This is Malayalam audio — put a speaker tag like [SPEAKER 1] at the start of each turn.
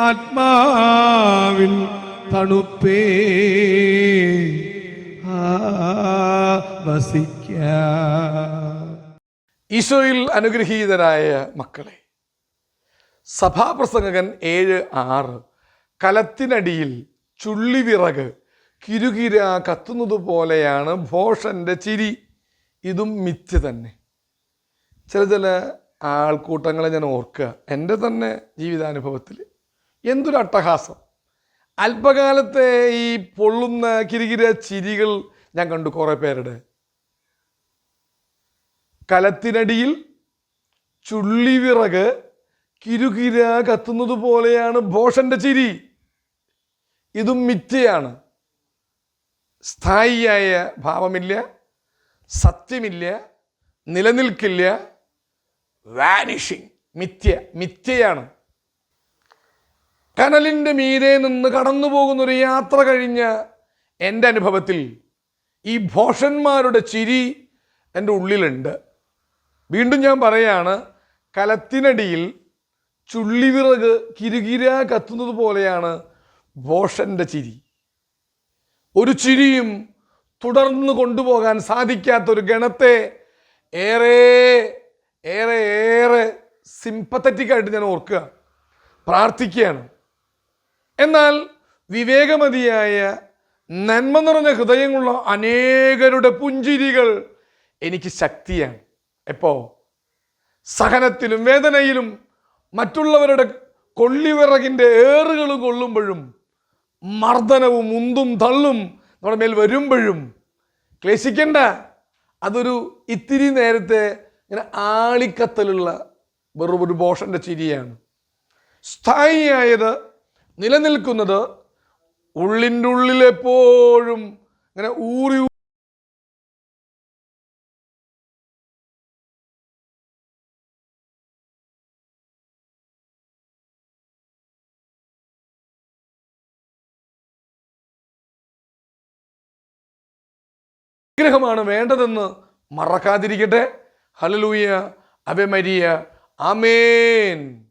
[SPEAKER 1] ആത്മാവിൻ തണുപ്പേ. വസിക്ക.
[SPEAKER 2] ഈശോയിൽ അനുഗ്രഹീതരായ മക്കളെ സഭാപ്രസംഗകൻ ഏഴ് ആറ് കലത്തിനടിയിൽ ചുള്ളിവിറക് കിരുകിര കത്തുന്നത് പോലെയാണ് ഭോഷന്റെ ചിരി. ഇതും മിഥ്യ തന്നെ. ചില ചില ആൾക്കൂട്ടങ്ങളെ ഞാൻ ഓർക്കുക എന്റെ തന്നെ ജീവിതാനുഭവത്തിൽ. എന്തൊരു അട്ടഹാസം. അല്പകാലത്തെ ഈ പൊള്ളുന്ന കിരികിര ചിരികൾ ഞാൻ കണ്ടു കുറേ പേരുടെ. കലത്തിനടിയിൽ ചുള്ളിവിറക് കിരുകിര കത്തുന്നത് പോലെയാണ് ഭോഷന്റെ ചിരി. ഇതും മിഥ്യയാണ്. സ്ഥായിയായ ഭാവമില്ല സത്യമില്ല നിലനിൽക്കില്ല. വാനിഷിങ് മിഥ്യ മിഥ്യയാണ്. കനലിന്റെ മീതെ നിന്ന് കടന്നു പോകുന്ന ഒരു യാത്ര കഴിഞ്ഞ എന്റെ അനുഭവത്തിൽ ഈ ഭോഷന്മാരുടെ ചിരി എന്റെ ഉള്ളിലുണ്ട്. വീണ്ടും ഞാൻ പറയാണ് കലത്തിനടിയിൽ ചുള്ളിവിറക് കിരുകിര കത്തുന്നത് പോലെയാണ് ഭോഷന്റെ ചിരി. ഒരു ചിരിയും തുടർന്ന് കൊണ്ടുപോകാൻ സാധിക്കാത്തൊരു ഗണത്തെ ഏറെ ഏറെ ഏറെ സിംപത്തറ്റിക്കായിട്ട് ഞാൻ ഓർക്കുക പ്രാർത്ഥിക്കുകയാണ്. എന്നാൽ വിവേകമതിയായ നന്മ നിറഞ്ഞ ഹൃദയമുള്ള അനേകരുടെ പുഞ്ചിരികൾ എനിക്ക് ശക്തിയാണ്. എപ്പോ? സഹനത്തിലും വേദനയിലും മറ്റുള്ളവരുടെ കൊള്ളിവിറകിന്റെ ഏറുകൾ കൊള്ളുമ്പോഴും മർദ്ദനവും ഉന്തും തള്ളും നമ്മുടെ മേൽ വരുമ്പോഴും. ക്ലേശിക്കണ്ട. അതൊരു ഇത്തിരി നേരത്തെ ഇങ്ങനെ ആളിക്കത്തലുള്ള വെറും ഒരു ബോഷന്റെ ചിരിയാണ്. സ്ഥായിയായത് നിലനിൽക്കുന്നത് ഉള്ളിന്റെ ഉള്ളിലെപ്പോഴും ഇങ്ങനെ ഊറി അനുഗ്രഹമാണ് വേണ്ടതെന്ന് മറക്കാതിരിക്കട്ടെ. ഹലലൂയ അബെ മരിയ ആമേൻ.